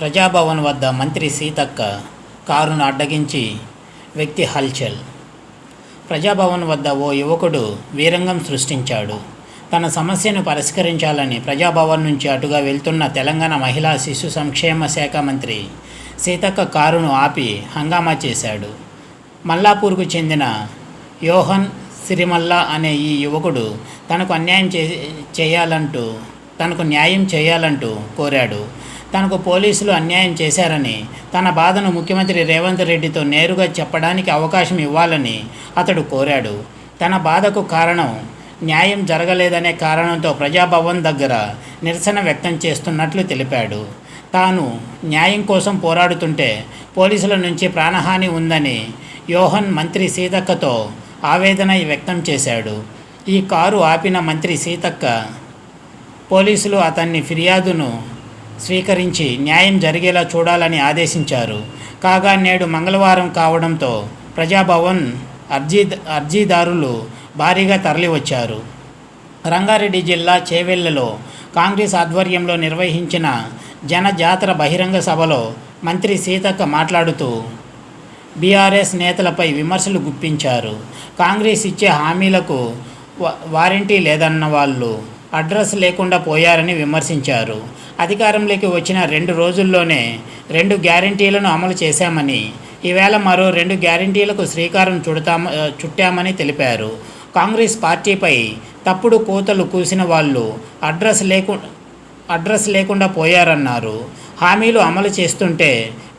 ప్రజాభవన్ వద్ద మంత్రి సీతక్క కారును అడ్డగించి వ్యక్తి హల్చల్. ప్రజాభవన్ వద్ద ఓ యువకుడు వీరంగం సృష్టించాడు. తన సమస్యను పరిష్కరించాలని ప్రజాభవన్ నుంచి అటుగా వెళ్తున్న తెలంగాణ మహిళా శిశు సంక్షేమ శాఖ మంత్రి సీతక్క కారును ఆపి హంగామా చేశాడు. మల్లాపూర్కు చెందిన యోహన్ సిరిమల్లా అనే ఈ యువకుడు తనకు అన్యాయం చే చేయాలంటూ తనకు న్యాయం చేయాలంటూ కోరాడు. తనకు పోలీసులు అన్యాయం చేశారని తన బాధను ముఖ్యమంత్రి రేవంత్ రెడ్డితో నేరుగా చెప్పడానికి అవకాశం ఇవ్వాలని అతడు కోరాడు. తన బాధకు కారణం న్యాయం జరగలేదనే కారణంతో ప్రజాభవన్ దగ్గర నిరసన వ్యక్తం చేస్తున్నట్లు తెలిపాడు. తాను న్యాయం కోసం పోరాడుతుంటే పోలీసుల నుంచి ప్రాణహాని ఉందని యోహన్ మంత్రి సీతక్కతో ఆవేదన వ్యక్తం చేశాడు. ఈ కారు ఆపిన మంత్రి సీతక్క పోలీసులు అతన్ని ఫిర్యాదును స్వీకరించి న్యాయం జరిగేలా చూడాలని ఆదేశించారు. కాగా నేడు మంగళవారం కావడంతో ప్రజాభవన్ అర్జీ అర్జీదారులు భారీగా తరలివచ్చారు. రంగారెడ్డి జిల్లా చేవెళ్ళలో కాంగ్రెస్ ఆధ్వర్యంలో నిర్వహించిన జనజాతర బహిరంగ సభలో మంత్రి సీతక్క మాట్లాడుతూ బీఆర్ఎస్ నేతలపై విమర్శలు గుప్పించారు. కాంగ్రెస్ ఇచ్చే హామీలకు వారంటీ లేదన్న వాళ్ళు అడ్రస్ లేకుండా పోయారని విమర్శించారు. అధికారంలోకి వచ్చిన రెండు రోజుల్లోనే రెండు గ్యారంటీలను అమలు చేశామని ఈవేళ మరో రెండు గ్యారంటీలకు శ్రీకారం చుడతామ చుట్టామని తెలిపారు. కాంగ్రెస్ పార్టీపై తప్పుడు కోతలు కూసిన వాళ్ళు అడ్రస్ లేకు అడ్రస్ లేకుండా పోయారన్నారు. హామీలు అమలు చేస్తుంటే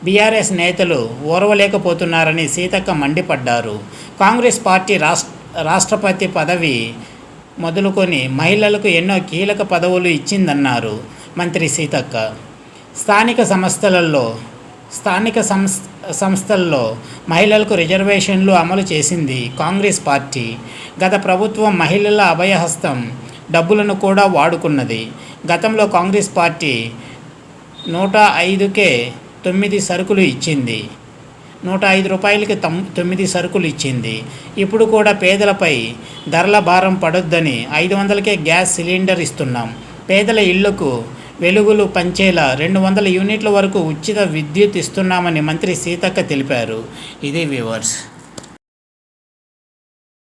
బీఆర్ఎస్ నేతలు ఓర్వలేకపోతున్నారని సీతక్క మండిపడ్డారు. కాంగ్రెస్ పార్టీ రాష్ట్ర రాష్ట్రపతి పదవి మొదలుకొని మహిళలకు ఎన్నో కీలక పదవులు ఇచ్చిందన్నారు మంత్రి సీతక్క. స్థానిక సంస్థలలో స్థానిక సంస్ సంస్థల్లో మహిళలకు రిజర్వేషన్లు అమలు చేసింది కాంగ్రెస్ పార్టీ. గత ప్రభుత్వం మహిళల అభయహస్తం డబ్బులను కూడా వాడుకున్నది. గతంలో కాంగ్రెస్ పార్టీ నూట ఐదుకే తొమ్మిది సరుకులు ఇచ్చింది. నూట ఐదు రూపాయలకి తొమ్ తొమ్మిది సరుకులు ఇచ్చింది. ఇప్పుడు కూడా పేదలపై ధరల భారం పడొద్దని ఐదు వందలకే గ్యాస్ సిలిండర్ ఇస్తున్నాం. పేదల ఇళ్ళకు వెలుగులు పంచేలా రెండు వందల యూనిట్ల వరకు ఉచిత విద్యుత్ ఇస్తున్నామని మంత్రి సీతక్క తెలిపారు. ఇది వ్యూవర్స్